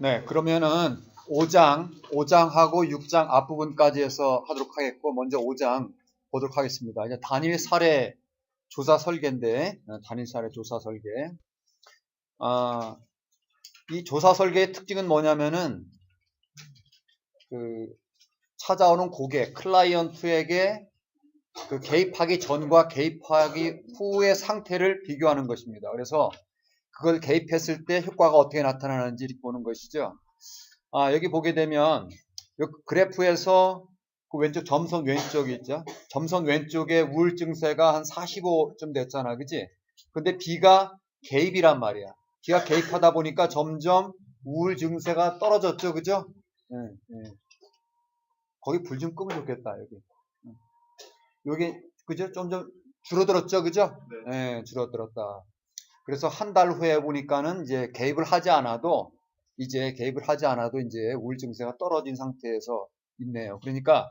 네, 그러면은 5장, 5장하고 6장 앞부분까지 해서 하도록 하겠고, 먼저 5장 보도록 하겠습니다. 이제 단일 사례 조사 설계인데, 어, 단일 사례 조사 설계. 아, 이 조사 설계의 특징은 뭐냐면은, 그, 찾아오는 고객, 클라이언트에게 그 개입하기 전과 개입하기 후의 상태를 비교하는 것입니다. 그래서 그걸 개입했을 때 효과가 어떻게 나타나는지 보는 것이죠. 아, 여기 보게 되면 이 그래프에서 그 왼쪽 점선 왼쪽이 있죠. 점선 왼쪽에 우울 증세가 한 45쯤 됐잖아. 그지? 근데 B가 개입이란 말이야. B가 개입하다 보니까 점점 우울 증세가 떨어졌죠. 그죠? 예, 예. 거기 불 좀 끄면 좋겠다. 여기. 여기 그죠? 점점 줄어들었죠. 그죠? 네. 예, 줄어들었다. 그래서 한 달 후에 보니까는 이제 개입을 하지 않아도 이제 개입을 하지 않아도 이제 우울증세가 떨어진 상태에서 있네요. 그러니까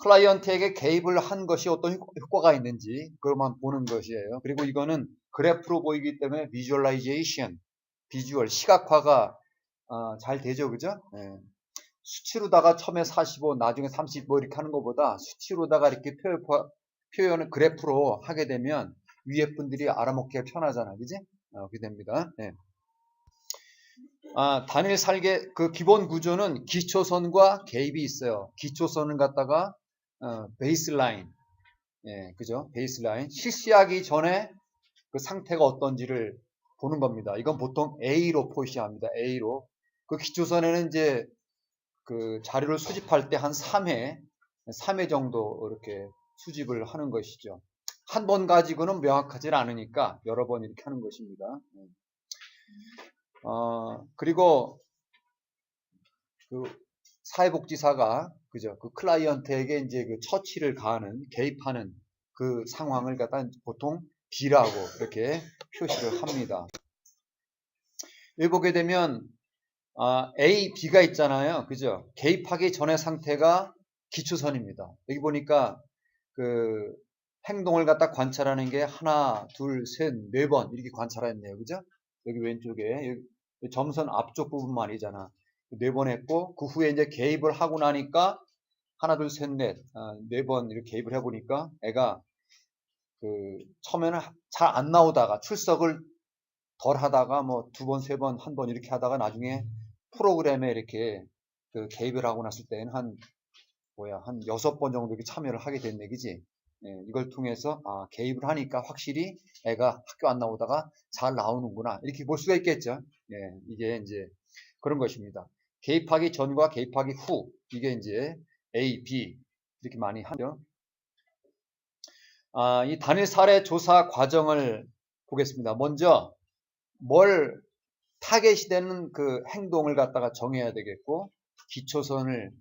클라이언트에게 개입을 한 것이 어떤 효과가 있는지 그것만 보는 것이에요. 그리고 이거는 그래프로 보이기 때문에 비주얼라이제이션, 비주얼, 시각화가 어, 잘 되죠. 그죠? 네. 수치로다가 처음에 45, 나중에 30뭐 이렇게 하는 것보다 수치로다가 이렇게 표현, 표현을 그래프로 하게 되면 위에 분들이 알아먹기가 편하잖아. 그지? 어, 그렇게 됩니다. 네. 아, 단일 살개 그 기본 구조는 기초선과 개입이 있어요. 기초선을 갖다가 어, 베이스라인, 예, 그죠? 베이스라인 실시하기 전에 그 상태가 어떤지를 보는 겁니다. 이건 보통 A로 표시합니다. A로 그 기초선에는 이제 그 자료를 수집할 때 한 3회, 3회 정도 이렇게 수집을 하는 것이죠. 한 번 가지고는 명확하지 않으니까 여러 번 이렇게 하는 것입니다. 어, 그리고 그 사회복지사가 그죠 그 클라이언트에게 이제 그 처치를 가하는 개입하는 그 상황을 갖다 보통 B라고 이렇게 표시를 합니다. 여기 보게 되면 아, A, B가 있잖아요. 그죠? 개입하기 전의 상태가 기초선입니다. 여기 보니까 그 행동을 갖다 관찰하는 게 하나, 둘, 셋, 네 번 이렇게 관찰했네요. 그죠? 여기 왼쪽에 여기 점선 앞쪽 부분만이잖아. 네 번 했고 그 후에 이제 개입을 하고 나니까 하나 둘 셋넷네번 이렇게 개입을 해보니까 애가 그 처음에는 잘 안 나오다가 출석을 덜 하다가 뭐 두 번 세 번 한 번 이렇게 하다가 나중에 프로그램에 이렇게 그 개입을 하고 났을 때는 한 뭐야 한 여섯 번 정도 이렇게 참여를 하게 그지 예, 이걸 통해서 아, 개입을 하니까 확실히 애가 학교 안 나오다가 잘 나오는구나 이렇게 볼 수가 있겠죠. 예, 이게 이제 그런 것입니다. 개입하기 전과 개입하기 후 이게 이제 A, B 이렇게 많이 하죠. 아, 이 단일 사례 조사 과정을 보겠습니다. 먼저 뭘 타겟이 되는 그 행동을 갖다가 정해야 되겠고 기초선을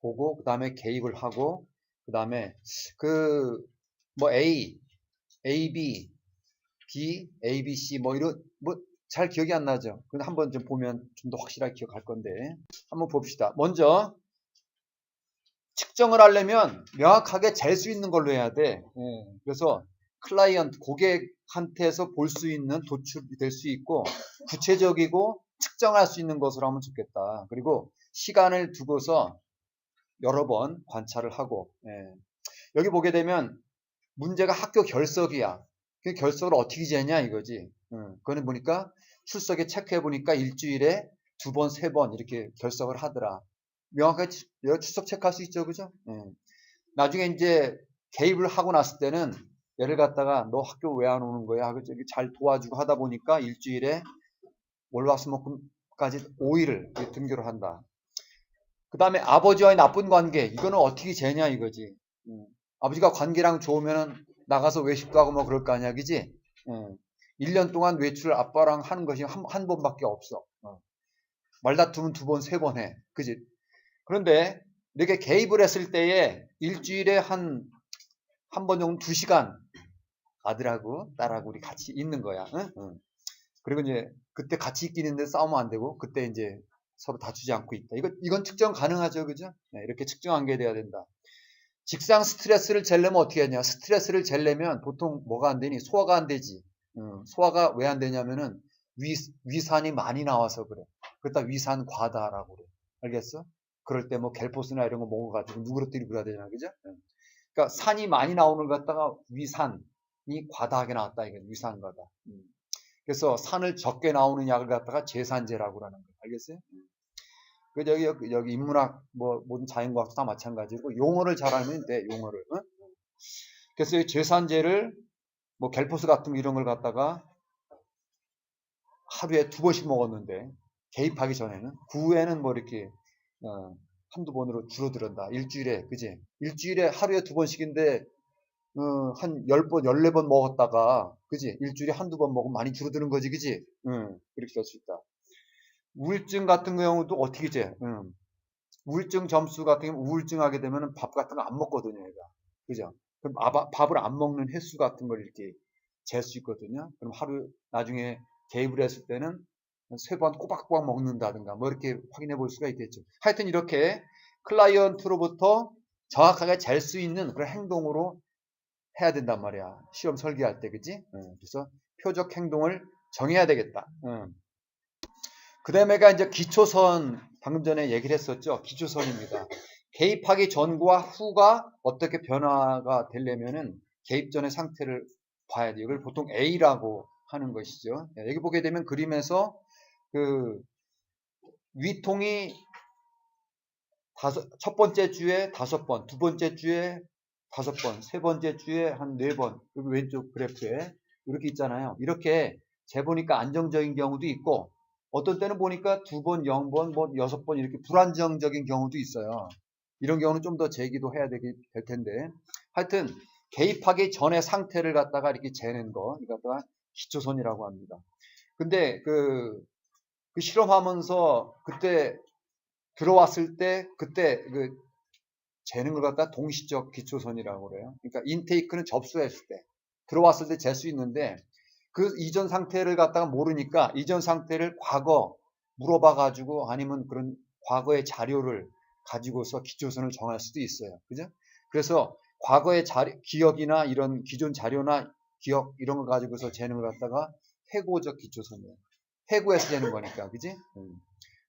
보고 그 다음에 개입을 하고 그 다음에 그 뭐 A, A, B, B, A, B, C 뭐 이런 뭐 잘 기억이 안 나죠. 근데 한번 좀 보면 좀 더 확실하게 기억할 건데 한번 봅시다. 먼저 측정을 하려면 명확하게 잴 수 있는 걸로 해야 돼. 예, 그래서 클라이언트 고객한테서 볼 수 있는 도출이 될 수 있고 구체적이고 측정할 수 있는 것으로 하면 좋겠다. 그리고 시간을 두고서 여러 번 관찰을 하고 예. 여기 보게 되면 문제가 학교 결석이야. 그 결석을 어떻게 재냐 이거지. 응. 그거는 보니까 출석에 체크해 보니까 일주일에 두 번, 세 번 이렇게 결석을 하더라. 명확하게 출석 체크할 수 있죠, 그죠? 응. 나중에 이제 개입을 하고 났을 때는 얘를 갖다가 너 학교 왜 안 오는 거야? 그죠? 잘 도와주고 하다 보니까 일주일에 월화수목금까지 5일을 등교를 한다. 그 다음에 아버지와의 나쁜 관계 이거는 어떻게 재냐 이거지 음. 아버지가 관계랑 좋으면 나가서 외식도 하고 뭐 그럴 거 아니야 그지 음. 1년 동안 외출을 아빠랑 하는 것이 한, 한 번밖에 없어 어. 말다툼은 두 번 세 번 해 그지 그런데 이렇게 개입을 했을 때에 일주일에 한 한 번 정도 두 시간 아들하고 딸하고 우리 같이 있는 거야 응? 응. 그리고 이제 그때 같이 있기는데 싸우면 안 되고 그때 이제 서로 다투지 않고 있다. 이거, 이건 측정 가능하죠. 그죠? 네, 이렇게 측정한 게 돼야 된다. 직상 스트레스를 젤려면 어떻게 하냐. 스트레스를 젤려면 보통 뭐가 안 되니? 소화가 안 되지. 음, 소화가 왜 안 되냐면은 위, 위산이 많이 나와서 그래. 그렇다 위산 과다라고 그래. 알겠어? 그럴 때 뭐 갤포스나 이런 거 먹어가지고 누그러뜨리 그래야 되잖아, 그죠? 예. 그러니까 산이 많이 나오는 것 갖다가 위산이 과다하게 나왔다 이게 위산 과다. 음. 그래서 산을 적게 나오는 약을 갖다가 제산제라고 하는 거 알겠어요? 음. 그 여기 여기, 여기 인문학 뭐 모든 자연과학도 다 마찬가지고 용어를 잘 알면 돼 용어를. 응? 그래서 이 제산제를 뭐 갤포스 같은 거 이런 걸 갖다가 하루에 두 번씩 먹었는데 개입하기 전에는 그 후에는 뭐 이렇게 어, 한두 번으로 줄어들었다. 일주일에 그지? 일주일에 하루에 두 번씩인데 어, 한 10번, 14번 먹었다가 그지? 일주일에 한두 번 먹으면 많이 줄어드는 거지 그지? 응, 그렇게 될 수 있다. 우울증 같은 경우도 어떻게 재? 응. 우울증 점수 같은 경우 우울증 하게 되면 밥 같은 거 안 먹거든요, 얘가. 그죠? 그럼 아바- 밥을 안 먹는 횟수 같은 걸 이렇게 잴 수 있거든요. 그럼 하루 나중에 개입을 했을 때는 세 번 꼬박꼬박 먹는다든가 뭐 이렇게 확인해 볼 수가 있겠죠. 하여튼 이렇게 클라이언트로부터 정확하게 잴 수 있는 그런 행동으로 해야 된단 말이야. 시험 설계할 때, 그지? 응, 그래서 표적 행동을 정해야 되겠다. 그 다음에가 이제 기초선, 방금 전에 얘기를 했었죠. 기초선입니다. 개입하기 전과 후가 어떻게 변화가 되려면은 개입 전의 상태를 봐야 돼요. 이걸 보통 A라고 하는 것이죠. 예, 여기 보게 되면 그림에서 그 위통이 다섯, 첫 번째 주에 다섯 번, 두 번째 주에 다섯 번, 세 번째 주에 한 네 번, 여기 왼쪽 그래프에 이렇게 있잖아요. 이렇게 재보니까 안정적인 경우도 있고, 어떤 때는 보니까 두 번, 영 번, 뭐 여섯 번 이렇게 불안정적인 경우도 있어요. 이런 경우는 좀더 재기도 해야 되기, 될 텐데. 하여튼, 개입하기 전의 상태를 갖다가 이렇게 재는 거, 이거 갖다가 기초선이라고 합니다. 근데 그, 그 실험하면서 그때 들어왔을 때, 그때 그 재는 걸 갖다 동시적 기초선이라고 그래요. 그러니까 인테이크는 접수했을 때 들어왔을 때 잴 수 있는데 그 이전 상태를 갖다가 모르니까 이전 상태를 과거 물어봐 가지고 아니면 그런 과거의 자료를 가지고서 기초선을 정할 수도 있어요. 그죠? 그래서 과거의 자료, 기억이나 이런 기존 자료나 기억 이런 거 가지고서 걸 갖다가 해고적 기초선이에요. 해고해서 재는 거니까. 그지? 음.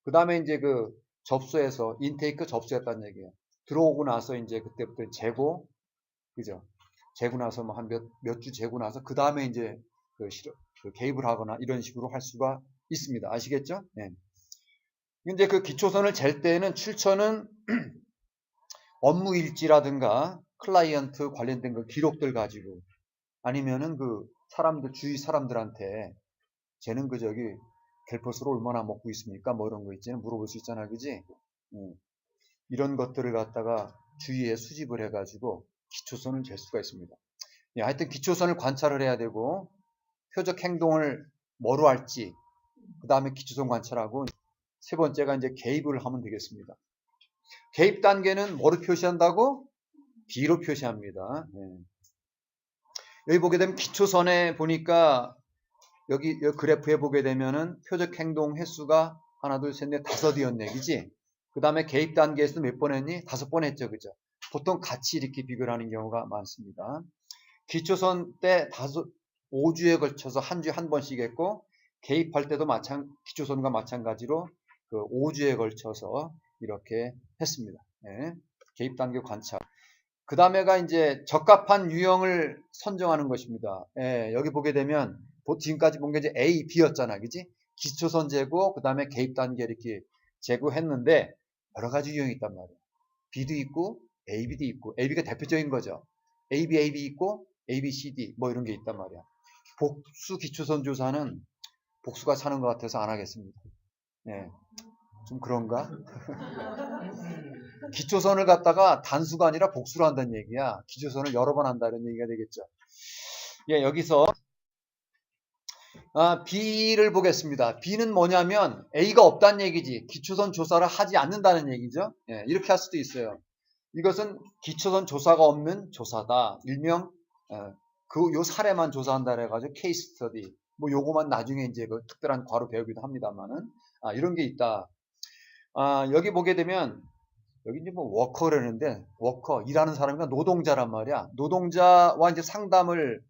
그 다음에 이제 그 접수해서 인테이크 접수했다는 얘기예요. 들어오고 나서 이제 그때부터 재고, 그죠? 재고 나서 뭐 한 몇, 몇 주 재고 나서 그 다음에 이제 그, 그 개입을 하거나 이런 식으로 할 수가 있습니다. 아시겠죠? 네. 이제 그 기초선을 잴 때에는 출처는 업무 일지라든가 클라이언트 관련된 그 기록들 가지고 아니면은 그 사람들, 주위 사람들한테 쟤는 그 저기 갤퍼스로 얼마나 먹고 있습니까? 뭐 이런 거 있잖아요. 물어볼 수 있잖아. 그지? 음. 이런 것들을 갖다가 주위에 수집을 해가지고 기초선을 잴 수가 있습니다. 예, 하여튼 기초선을 관찰을 해야 되고 표적 행동을 뭐로 할지 그 다음에 기초선 관찰하고 세 번째가 이제 개입을 하면 되겠습니다. 개입 단계는 뭐로 표시한다고? B로 표시합니다. 예. 여기 보게 되면 기초선에 보니까 여기, 여기 그래프에 보게 되면은 표적 행동 횟수가 하나, 둘, 셋, 넷, 다섯이었네. 그지? 그 다음에 개입 단계에서 몇 번 했니? 다섯 번 했죠. 그죠? 보통 같이 이렇게 비교를 하는 경우가 많습니다. 기초선 때 다섯, 5주에 걸쳐서 한 주에 한 번씩 했고, 개입할 때도 마찬, 기초선과 마찬가지로 그 5주에 걸쳐서 이렇게 했습니다. 네. 개입 단계 관찰. 그 다음에가 이제 적합한 유형을 선정하는 것입니다. 예, 여기 보게 되면 지금까지 본 게 이제 A, B였잖아. 그지? 기초선 재고, 그 다음에 개입 단계 이렇게 재고했는데 여러 가지 유형이 있단 말이에요. B도 있고 A, B도 있고 A, B가 대표적인 거죠. A, B, A, B 있고 A, B, C, D 뭐 이런 게 있단 말이야. 복수 기초선 조사는 복수가 차는 것 같아서 안 하겠습니다. 네. 좀 그런가? 기초선을 갖다가 단수가 아니라 복수로 한다는 얘기야. 기초선을 여러 번 한다는 얘기가 되겠죠. 예, 여기서 아, B를 보겠습니다. B는 뭐냐면 A가 없다는 얘기지. 기초선 조사를 하지 않는다는 얘기죠. 예, 이렇게 할 수도 있어요. 이것은 기초선 조사가 없는 조사다. 일명 어, 그 요 사례만 조사한다 해가지고 케이스 스터디. 뭐 요거만 나중에 이제 그 특별한 과로 배우기도 합니다만은 아, 이런 게 있다. 아, 여기 보게 되면 여기 이제 뭐 워커라는데 워커 일하는 사람이가 노동자란 말이야. 노동자와 이제 상담을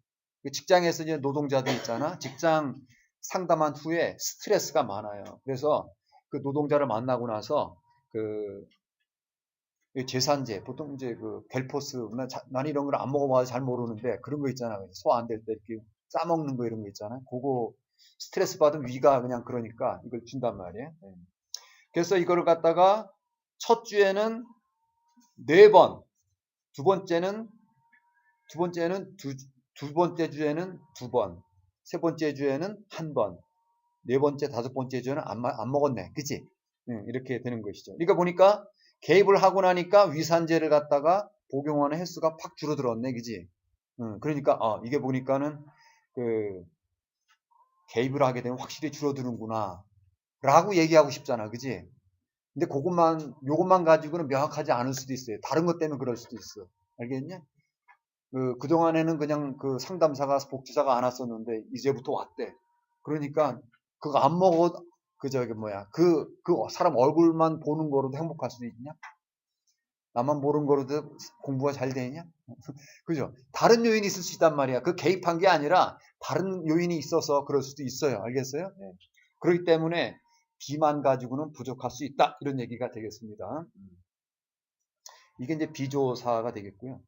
직장에서 이제 노동자들 있잖아. 직장 상담한 후에 스트레스가 많아요. 그래서 그 노동자를 만나고 나서 그 재산제 보통 이제 그 갤포스 난, 자- 난 이런 걸 안 먹어봐서 잘 모르는데 그런 거 있잖아 소안될 때 이렇게 싸먹는 거 이런 거 있잖아 그거 스트레스 받은 위가 그냥 그러니까 이걸 준단 말이에요 예. 그래서 이거를 갖다가 첫 주에는 네 번, 두 번째는 두 번째는 두, 두 번째 주에는 두 번, 세 번째 주에는 한 번, 네 번째, 다섯 번째 주에는 안, 마- 안 먹었네. 그치? 응, 이렇게 되는 것이죠. 그러니까 보니까 개입을 하고 나니까 위산제를 갖다가 복용하는 횟수가 팍 줄어들었네. 그지? 응, 그러니까, 아, 이게 보니까는 그 개입을 하게 되면 확실히 줄어드는구나. 라고 얘기하고 싶잖아. 그지? 근데 그것만, 요것만 가지고는 명확하지 않을 수도 있어요. 다른 것 때문에 그럴 수도 있어. 알겠냐? 그, 그동안에는 그냥 그 상담사가, 복지사가 안 왔었는데, 이제부터 왔대. 그러니까, 그거 안 먹어, 그, 저기, 뭐야. 그, 그 사람 얼굴만 보는 거로도 행복할 수도 있냐? 나만 모르는 거로도 공부가 잘 되냐? 그죠? 다른 요인이 있을 수 있단 말이야. 그 개입한 게 아니라, 다른 요인이 있어서 그럴 수도 있어요. 알겠어요? 네. 그렇기 때문에, 비만 가지고는 부족할 수 있다. 이런 얘기가 되겠습니다. 이게 이제 비조사가 되겠고요.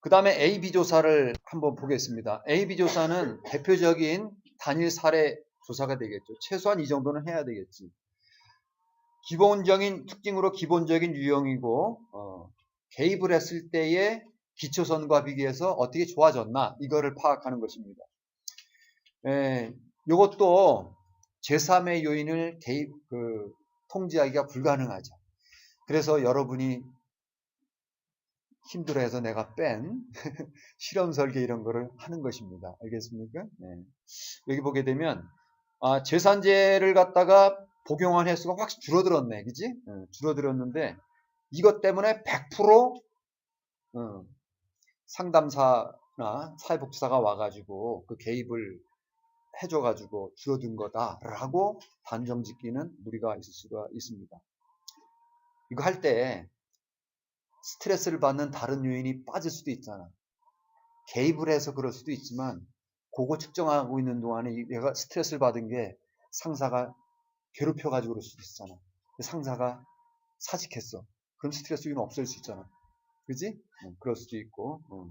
그 다음에 AB 조사를 한번 보겠습니다. AB 조사는 대표적인 단일 사례 조사가 되겠죠. 최소한 이 정도는 해야 되겠지. 기본적인 특징으로 기본적인 유형이고 어, 개입을 했을 때의 기초선과 비교해서 어떻게 좋아졌나 이거를 파악하는 것입니다. 에, 이것도 제3의 요인을 개입 그, 통제하기가 불가능하죠. 그래서 여러분이 힘들어해서 내가 뺀 실험 설계 이런 거를 하는 것입니다. 알겠습니까? 네. 여기 보게 되면 아, 재산제를 갖다가 복용한 횟수가 확 줄어들었네, 그지? 네, 줄어들었는데 이것 때문에 100% 어, 상담사나 사회복지사가 와가지고 그 개입을 해줘가지고 줄어든 거다라고 단정 짓기는 무리가 있을 수가 있습니다. 이거 할 때 스트레스를 받는 다른 요인이 빠질 수도 있잖아. 개입을 해서 그럴 수도 있지만 그거 측정하고 있는 동안에 얘가 스트레스를 받은 게 상사가 괴롭혀가지고 그럴 수도 있잖아. 상사가 사직했어. 그럼 스트레스 요인은 없을 수 있잖아. 그지? 응, 그럴 수도 있고. 응.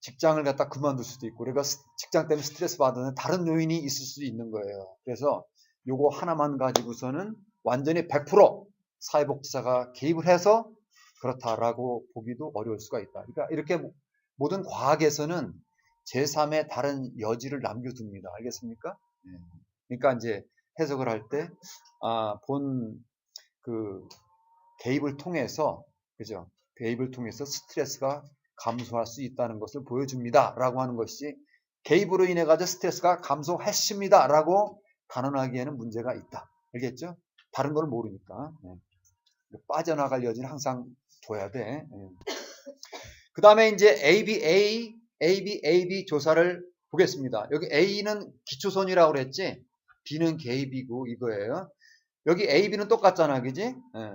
직장을 갖다 그만둘 수도 있고 그러니까 직장 때문에 스트레스 받는 다른 요인이 있을 수도 있는 거예요. 그래서 요거 하나만 가지고서는 완전히 100% 사회복지사가 개입을 해서 그렇다라고 보기도 어려울 수가 있다. 그러니까 이렇게 모든 과학에서는 제3의 다른 여지를 남겨둡니다. 알겠습니까? 네. 그러니까 이제 해석을 할 때, 아, 본, 그, 개입을 통해서, 그죠? 개입을 통해서 스트레스가 감소할 수 있다는 것을 보여줍니다. 라고 하는 것이 개입으로 인해 가지고 스트레스가 감소했습니다. 라고 단언하기에는 문제가 있다. 알겠죠? 다른 걸 모르니까. 네. 빠져나갈 여지는 항상 둬야 돼. 네. 그 다음에 이제 ABA, AB, AB 조사를 보겠습니다. 여기 A는 기초선이라고 그랬지? B는 개입이고 이거예요. 여기 A, B는 똑같잖아. 그지? 예.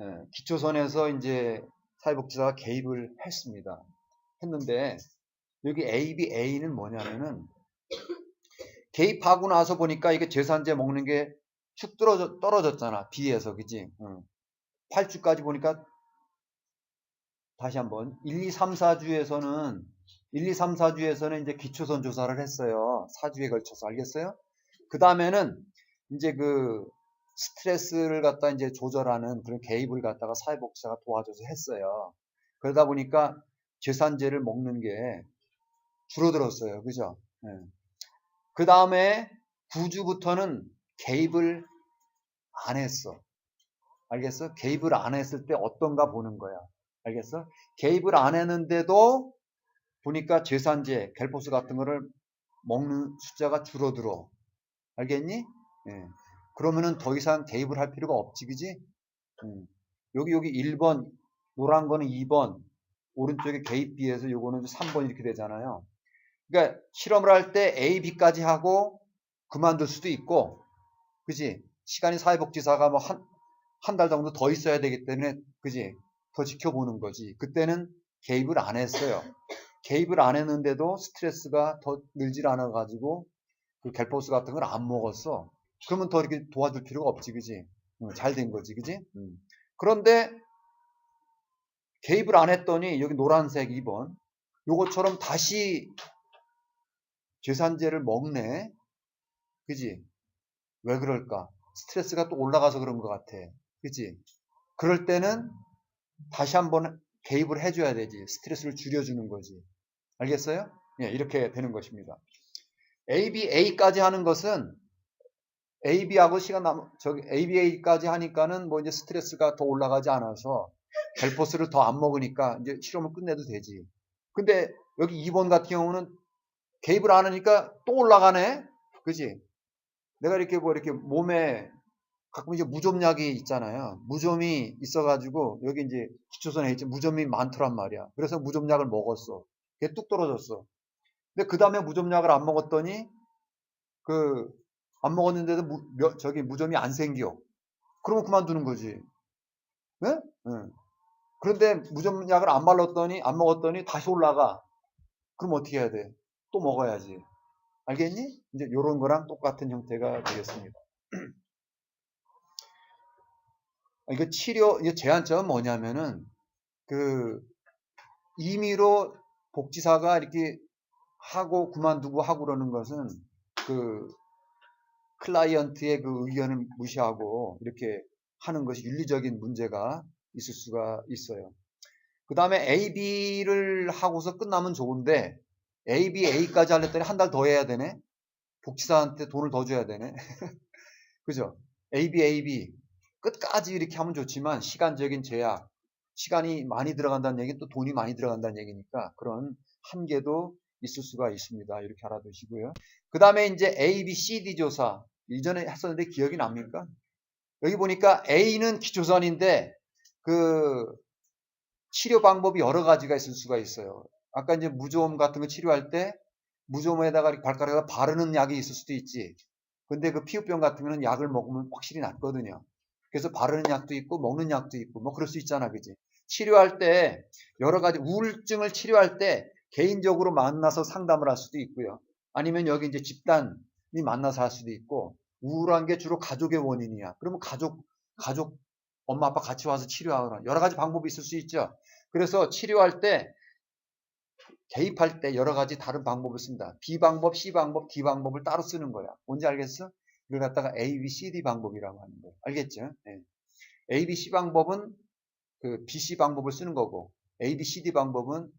예. 기초선에서 이제 사회복지사가 개입을 했습니다. 했는데 여기 A, B, A는 뭐냐면은 개입하고 나서 보니까 이게 재산제 먹는 게 축 떨어졌잖아. B에서 그지? 응. 8주까지 보니까 다시 한번 1, 2, 3, 4주에서는 1, 2, 3, 4주에서는 이제 기초선 조사를 했어요. 4주에 걸쳐서 알겠어요? 그 다음에는 이제 그 스트레스를 갖다 이제 조절하는 그런 개입을 갖다가 사회복지사가 도와줘서 했어요. 그러다 보니까 재산제를 먹는 게 줄어들었어요. 그죠? 네. 그 다음에 9주부터는 개입을 안 했어. 알겠어? 개입을 안 했을 때 어떤가 보는 거야. 알겠어? 개입을 안 했는데도 보니까 재산제, 갤포스 같은 거를 먹는 숫자가 줄어들어. 알겠니? 예. 그러면은 더 이상 개입을 할 필요가 없지, 그지? 음. 여기, 여기 1번, 노란 거는 2번, 오른쪽에 개입비에서 요거는 3번 이렇게 되잖아요. 그러니까 실험을 할 때 A, B까지 하고 그만둘 수도 있고, 그지? 시간이 사회복지사가 뭐 한, 한 달 정도 더 있어야 되기 때문에, 그지? 더 지켜보는 거지. 그때는 개입을 안 했어요. 개입을 안 했는데도 스트레스가 더 늘질 않아 가지고 그 갤포스 같은 걸 안 먹었어. 그러면 더 이렇게 도와줄 필요가 없지, 그지? 잘된 거지, 그지? 음. 그런데 개입을 안 했더니 여기 노란색 2번 요것처럼 다시 재산제를 먹네. 그지? 왜 그럴까? 스트레스가 또 올라가서 그런 것 같아. 그지? 그럴 때는 다시 한번 개입을 해줘야 되지. 스트레스를 줄여주는 거지. 알겠어요? 예, 이렇게 되는 것입니다. ABA까지 하는 것은 AB하고 시간 남, 저기 ABA까지 하니까는 뭐 이제 스트레스가 더 올라가지 않아서 델포스를 더 안 먹으니까 이제 실험을 끝내도 되지. 근데 여기 2번 같은 경우는 개입을 안 하니까 또 올라가네? 그지? 내가 이렇게 뭐 이렇게 몸에 가끔 이제 무좀약이 있잖아요. 무좀이 있어가지고 여기 이제 기초선에 있지 무좀이 많더란 말이야. 그래서 무좀약을 먹었어. 그게 뚝 떨어졌어. 근데 그 다음에 무좀약을 안 먹었더니 그 안 먹었는데도 무, 며- 저기 무좀이 안 생겨. 그러면 그만두는 거지. 네? 응. 그런데 무좀약을 안 발랐더니 안 먹었더니 다시 올라가. 그럼 어떻게 해야 돼? 또 먹어야지. 알겠니? 이제 요런 거랑 똑같은 형태가 되겠습니다. 이거 치료, 이거 제한점은 뭐냐면은, 그, 임의로 복지사가 이렇게 하고 그만두고 하고 그러는 것은, 그, 클라이언트의 그 의견을 무시하고 이렇게 하는 것이 윤리적인 문제가 있을 수가 있어요. 그 다음에 A, B를 하고서 끝나면 좋은데, A, B, A까지 하려더니 한 달 더 해야 되네? 복지사한테 돈을 더 줘야 되네? 그죠? A, B, A, B. 끝까지 이렇게 하면 좋지만 시간적인 제약, 시간이 많이 들어간다는 얘기는 또 돈이 많이 들어간다는 얘기니까 그런 한계도 있을 수가 있습니다. 이렇게 알아두시고요. 그 다음에 이제 A, B, C, D 조사. 이전에 했었는데 기억이 납니까? 여기 보니까 A는 기초선인데 그 치료 방법이 여러 가지가 있을 수가 있어요. 아까 이제 무좀 같은 거 치료할 때 무좀에다가 발가락에 바르는 약이 있을 수도 있지. 근데 그 피부병 같은 거는 약을 먹으면 확실히 낫거든요. 그래서 바르는 약도 있고 먹는 약도 있고 뭐 그럴 수 있잖아, 그지? 치료할 때 여러 가지 우울증을 치료할 때 개인적으로 만나서 상담을 할 수도 있고요. 아니면 여기 이제 집단이 만나서 할 수도 있고 우울한 게 주로 가족의 원인이야. 그러면 가족 가족 엄마 아빠 같이 와서 치료하거나 여러 가지 방법이 있을 수 있죠. 그래서 치료할 때 개입할 때 여러 가지 다른 방법을 씁니다. B 방법, C 방법, D 방법을 따로 쓰는 거야. 뭔지 알겠어? 이걸 갖다가 A, B, C, D 방법이라고 하는 거예요. 알겠죠? 네. A, B, C 방법은 그 B, C 방법을 쓰는 거고 A, B, C, D 방법은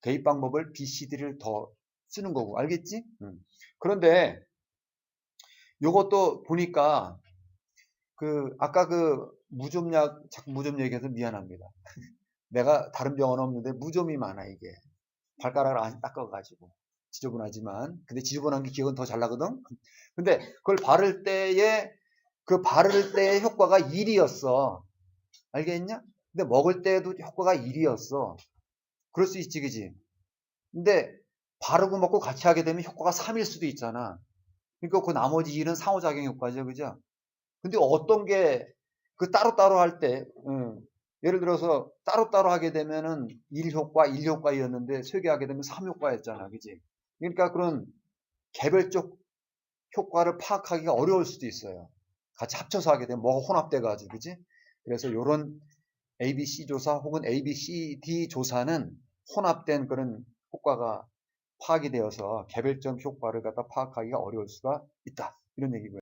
개입 방법을 B, C, D를 더 쓰는 거고 알겠지? 음. 그런데 요것도 보니까 그 아까 그 무좀약 자꾸 무좀 얘기해서 미안합니다. 내가 다른 병원 없는데 무좀이 많아 이게 발가락을 안 닦아가지고 지저분하지만 근데 지저분한 게 기억은 더 잘 나거든. 근데 그걸 바를 때에 그 바를 때의 효과가 1이었어. 알겠냐? 근데 먹을 때도 효과가 1이었어. 그럴 수 있지, 그지? 근데 바르고 먹고 같이 하게 되면 효과가 3일 수도 있잖아. 그러니까 그 나머지 1은 상호작용 효과죠, 그죠? 근데 어떤 게 그 따로따로 할 때, 음, 예를 들어서 따로따로 하게 되면은 1 효과, 1 효과였는데 설계하게 되면 3 효과였잖아, 그지? 그러니까 그런 개별적 효과를 파악하기가 어려울 수도 있어요. 같이 합쳐서 하게 되면 뭐가 혼합돼가지고, 그지? 그래서 이런 ABC 조사 혹은 ABCD 조사는 혼합된 그런 효과가 파악이 되어서 개별적 효과를 갖다 파악하기가 어려울 수가 있다. 이런 얘기고요.